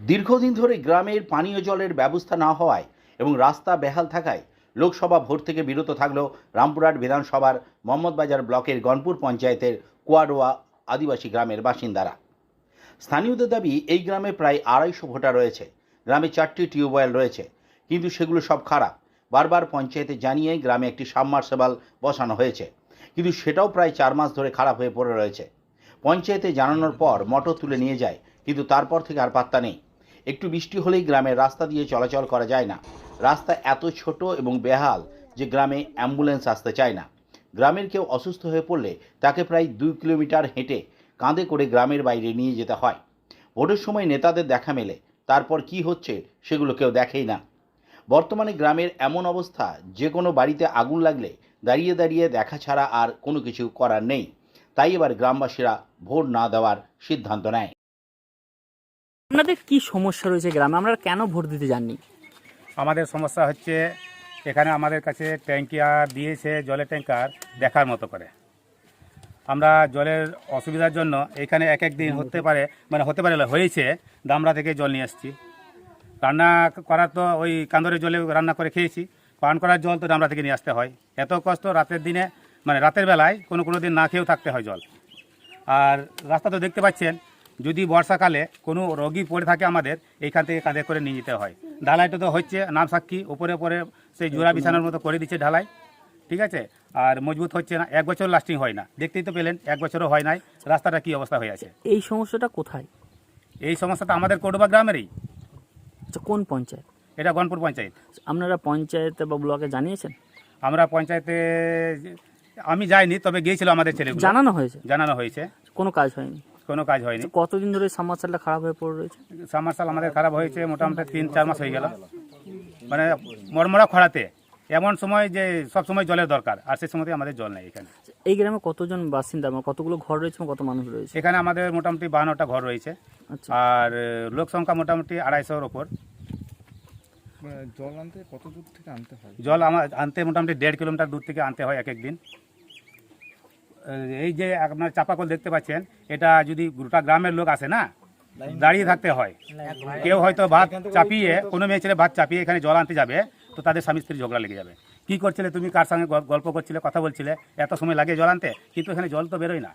দীর্ঘদিন ধরে গ্রামের পানীয় জলের ব্যবস্থা না হওয়ায় এবং রাস্তা বেহাল থাকায় লোকসভা ভোট থেকে বিরত থাকলেও রামপুরহাট বিধানসভার মোহাম্মদবাজার ব্লকের গনপুর পঞ্চায়েতের কুয়াডোয়া আদিবাসী গ্রামের বাসিন্দারা। স্থানীয়দের দাবি, এই গ্রামে প্রায় আড়াইশো ভোটার রয়েছে। গ্রামে চারটি টিউবওয়েল রয়েছে, কিন্তু সেগুলো সব খারাপ। বারবার পঞ্চায়েতে জানিয়ে গ্রামে একটি সাবমার্সেবল বসানো হয়েছে, কিন্তু সেটাও প্রায় চার মাস ধরে খারাপ হয়ে পড়ে রয়েছে। পঞ্চায়েতে জানানোর পর মটর তুলে নিয়ে যায়, কিন্তু তারপর থেকে আর পাত্তা নেই। একটু বৃষ্টি হলেই গ্রামের রাস্তা দিয়ে চলাচল করা যায় না। রাস্তা এত ছোট এবং বেহাল যে গ্রামে অ্যাম্বুলেন্স আসতে চায় না। গ্রামের কেউ অসুস্থ হয়ে পড়লে তাকে প্রায় দুই কিলোমিটার হেঁটে কাঁধে করে গ্রামের বাইরে নিয়ে যেতে হয়। ভোটের সময় নেতাদের দেখা মেলে, তারপর কি হচ্ছে সেগুলো কেউ দেখেই না। বর্তমানে গ্রামের এমন অবস্থা, যে কোনো বাড়িতে আগুন লাগলে দাঁড়িয়ে দাঁড়িয়ে দেখা ছাড়া আর কোনো কিছু করার নেই। তাই এবার গ্রামবাসীরা ভোট না দেওয়ার সিদ্ধান্ত নেয়। আপনাদের কি সমস্যা রয়েছে গ্রামে? আমরা কেন ভোট দিতে যাননি? আমাদের সমস্যা হচ্ছে এখানে আমাদের কাছে ট্যাঙ্কার দিয়েছে জলের ট্যাঙ্কার দেখার মতো করে। আমরা জলের অসুবিধার জন্য এখানে এক এক দিন হতে পারে মানে হতে পারে হয়েছে দামরা থেকে জল নিয়ে আসছি। রান্না করার তো ওই কান্দরের জলে রান্না করে খেয়েছি পান করার জল তো দামরা থেকে নিয়ে আসতে হয়। এত কষ্ট রাতের দিনে মানে রাতের বেলায় কোনো কোনো দিন না খেয়েও থাকতে হয় জল। আর রাস্তা তো দেখতে পাচ্ছেন যদি বর্ষাকালে কোনো রোগী পড়ে থাকে আমাদের এইখান থেকে কাঁধে করে নিয়ে যেতে হয়। ঢালাইটা তো হচ্ছে নাম সাক্ষী উপরে উপরে সেই জোড়া বিছানোর মতো করে দিচ্ছে ঢালাই ঠিক আছে? আর মজবুত হচ্ছে না এক বছর লাস্টিং হয় না। দেখতেই তো পেলেন এক বছরও হয় নাই রাস্তাটা কি অবস্থা হয়ে আছে। এই সমস্যাটা কোথায়? এই সমস্যাটা আমাদের কোটবা গ্রামেরই। আচ্ছা কোন পঞ্চায়েত? এটা গনপুর পঞ্চায়েত। আপনারা পঞ্চায়েত বা ব্লকে জানিয়েছেন? আমরা পঞ্চায়েতে আমি যাইনি তবে গিয়েছিল আমাদের ছেলেগুলো। জানানো হয়েছে? জানানো হয়েছে। কোনো কাজ হয়নি? কোনো কাজ হয়নি। কতদিন ধরে সাবমার্সালটা খারাপ হয়ে পড়ে রয়েছে? সামারসাল আমাদের খারাপ হয়েছে মোটামুটি তিন চার মাস হয়ে গেল। মানে মরমরা খরাতে। এমন সময় যে সব সময় জলের দরকার আর সেই সময়তে আমাদের জল নেই এখানে। এই গ্রামে কতজন বাসিন্দা কতগুলো ঘর রয়েছে কত মানুষ রয়েছে? এখানে আমাদের মোটামুটি বাহান্নটা ঘর রয়েছে। আচ্ছা। আর লোক সংখ্যা মোটামুটি আড়াইশোর ওপর। মানে জল আনতে কত দূর থেকে আনতে হয়? জল আমার আনতে মোটামুটি দেড় কিলোমিটার দূর থেকে আনতে হয় এক এক দিন। এই যে আপনার চাপাকল দেখতে পাচ্ছেন এটা যদি গোটা গ্রামের লোক আসে না দাঁড়িয়ে থাকতে হয়। কেউ হয়তো ভাত চাপিয়ে কোনো মেয়ে ছেলে ভাত চাপিয়ে এখানে জল আনতে যাবে তো তাদের স্বামী স্ত্রী ঝগড়া লেগে যাবে। কি করছিলে তুমি? কার সঙ্গে গল- গল্প করছিলে কথা বলছিলে? এত সময় লাগে জল আনতে? কিন্তু এখানে জল তো বেরোয় না।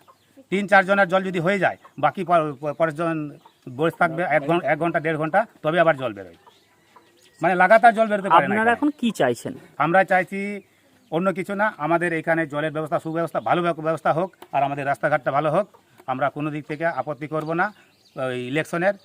তিন চার জনের জল যদি হয়ে যায় বাকি পর- প- পরের জন বসে থাকবে এক ঘণ্টা এক ঘণ্টা দেড় ঘণ্টা তবে আবার জল বেরোয়। মানে লাগাতার জল বেরোতে পারে না এখন কি চাইছেন? আমরা চাইছি অন্য কিছু না আমাদের এখানে জলের ব্যবস্থা সুব্যবস্থা ভালো ব্যবস্থা হোক আর আমাদের রাস্তাঘাটটা ভালো হোক আমরা কোনো দিক থেকে আপত্তি করব না ওই ইলেকশনের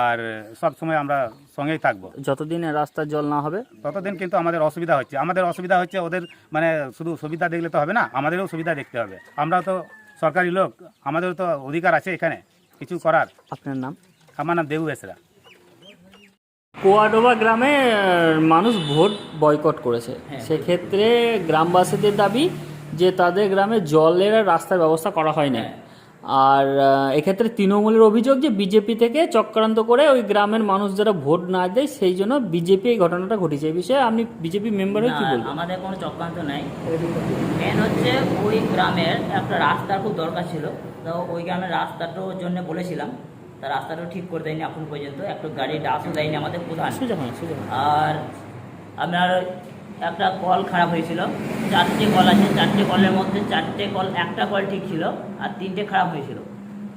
আর সব সময় আমরা সঙ্গেই থাকব। যতদিন রাস্তার জল না হবে? ততদিন কিন্তু আমাদের অসুবিধা হচ্ছে। আমাদের অসুবিধা হচ্ছে ওদের মানে শুধু সুবিধা দেখলে তো হবে না আমাদেরও সুবিধা দেখতে হবে। আমরাও তো সরকারি লোক আমাদেরও তো অধিকার আছে এখানে কিছু করার। আপনার নাম? আমার নাম দেবু বেসরা। কোয়াডোবা গ্রামে মানুষ ভোট বয়কট করেছে। সেক্ষেত্রে গ্রামবাসীদের দাবি যে তাদের গ্রামে জলের আর রাস্তার ব্যবস্থা করা হয় না আর এক্ষেত্রে তৃণমূলের অভিযোগ যে বিজেপি থেকে চক্রান্ত করে ওই গ্রামের মানুষ যারা ভোট না দেয় সেই জন্য বিজেপি এই ঘটনাটা ঘটেছে এই বিষয়ে আপনি বিজেপি মেম্বার হয়ে কি বলবেন? আমাদের কোনো চক্রান্ত নাই। মেন হচ্ছে ওই গ্রামের একটা রাস্তার খুব দরকার ছিল। তো ওই গ্রামের রাস্তাটার জন্য বলেছিলাম। তা রাস্তাটাও ঠিক করে দেয়নি এখন পর্যন্ত একটু গাড়ি ডাসও দেয়নি আমাদের প্রধান। আর আপনার একটা কল খারাপ হয়েছিল চারটে কল আছে চারটে কলের মধ্যে চারটে কল একটা কল ঠিক ছিল আর তিনটে খারাপ হয়েছিল।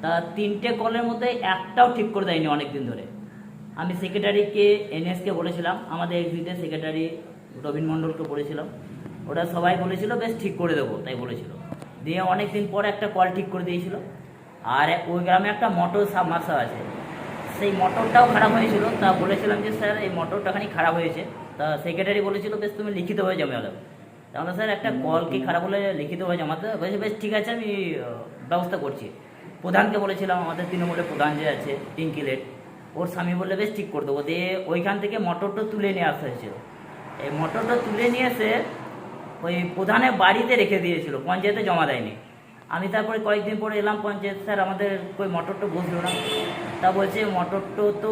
তা তিনটে কলের মধ্যে একটাও ঠিক করে দেয়নি অনেক দিন ধরে। আমি সেক্রেটারিকে এনএসকে বলেছিলাম আমাদের এক্সিটের সেক্রেটারি রবীন মণ্ডলকে বলেছিলাম। ওটা সবাই বলেছিল বেশ ঠিক করে দেবো তাই বলেছিল। দিয়ে অনেক দিন পরে একটা কল ঠিক করে দিয়েছিল। আর ওই গ্রামে একটা মোটর সাবমার্সাল আছে। সেই মোটরটাও খারাপ হয়েছিল। তা বলেছিলাম যে, স্যার, এই মোটরটা খানি খারাপ হয়েছে। তা সেক্রেটারি বলেছিল, বেশ, তুমি লিখিতভাবে জমা দেবো তাহলে স্যার, একটা কল কি খারাপ হলে লিখিতভাবে জমাতে বলেছে, বেশ, ঠিক আছে, আমি ব্যবস্থা করছি। প্রধানকে বলেছিলাম, আমাদের তৃণমূলের প্রধান যে আছে টিঙ্কিলেট ওর স্বামী বললে, বেশ, ঠিক করে দেবো। দিয়ে ওইখান থেকে মোটরটা তুলে নিয়ে আসতে হয়েছিল। এই মোটরটা তুলে নিয়ে এসে ওই প্রধানের বাড়িতে রেখে দিয়েছিল, পঞ্চায়েতে জমা দেয়নি। আমি তারপরে কয়েকদিন পরে এলাম পঞ্চায়েত স্যার আমাদের ওই মোটরটা বসল না। তা বলছে মোটরটা তো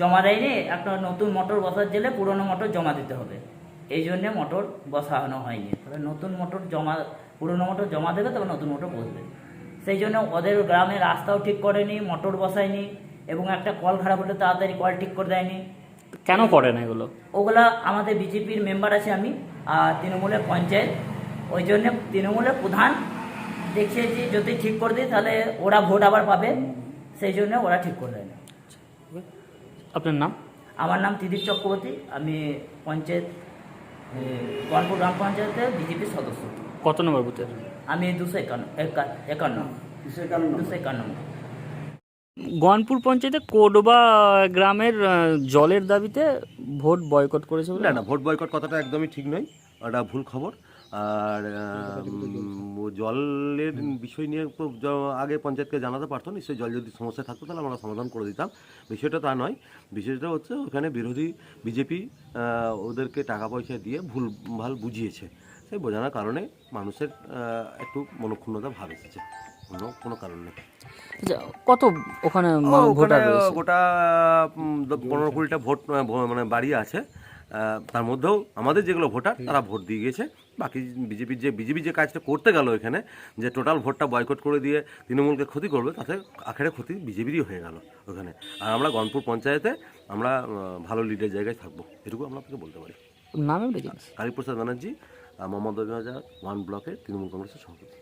জমা দেয়নি একটা নতুন মোটর বসার জেলে পুরনো মোটর জমা দিতে হবে। এই জন্যে মোটর বসানো হয়নি। তবে নতুন মোটর জমা পুরনো মোটর জমা দেবে তবে নতুন মোটর বসবে। সেই জন্য ওদের গ্রামে রাস্তাও ঠিক করেনি মোটর বসায়নি এবং একটা কল খারাপ হলে তাড়াতাড়ি কল ঠিক করে দেয়নি। কেন করে না এগুলো? ওগুলা আমাদের বিজেপির মেম্বার আছে আমি আর তৃণমূলের পঞ্চায়েত। ওই জন্য তৃণমূলের প্রধান দেখছে যে যদি ঠিক করে দিই তাহলে ওরা ভোট আবার পাবে। সেই জন্য ওরা ঠিক করে দেয় না। আপনার নাম? আমার নাম ত্রিদীপ চক্রবর্তী। আমি পঞ্চায়েত গনপুর গ্রাম পঞ্চায়েতের বিজেপির সদস্য। কত নম্বর বুথের আমি দুশো একান্ন একা- একান্ন। দুশো একান্ন গনপুর পঞ্চায়েতে কোডবা গ্রামের জলের দাবিতে ভোট বয়কট করেছে না না ভোট বয়কট কথাটা একদমই ঠিক নয়। ওটা ভুল খবর। আর জলের বিষয় নিয়ে তো আগে পঞ্চায়েতকে জানাতে পারতো নিশ্চয়ই জল যদি সমস্যা থাকতো তাহলে আমরা সমাধান করে দিতাম। বিষয়টা তা নয় বিষয়টা হচ্ছে ওখানে বিরোধী বিজেপি ওদেরকে টাকা পয়সা দিয়ে ভুল ভালো বুঝিয়েছে। সেই বোঝানোর কারণে মানুষের একটু মনক্ষুণ্ণতা ভাব এসেছে। অন্য কোনো কারণ নেই। আচ্ছা, কত ওখানে ভোটার গোটা পনেরো কুড়িটা ভোট মানে বাড়ি আছে। তার মধ্যেও আমাদের যেগুলো ভোটার তারা ভোট দিয়ে গিয়েছে বাকি বিজেপির যে বিজেপি যে কাজটা করতে গেল এখানে যে টোটাল ভোটটা বয়কট করে দিয়ে তৃণমূলকে ক্ষতি করবে তাতে আখেরে ক্ষতি বিজেপিরই হয়ে গেল ওখানে। আর আমরা গনপুর পঞ্চায়েতে আমরা ভালো লিডের জায়গায় থাকব এটুকু আমরা আপনাকে বলতে পারি। নামে কালীপ্রসাদ ব্যানার্জি মোহাম্মদ ওয়ান ব্লকের তৃণমূল কংগ্রেসের সভাপতি।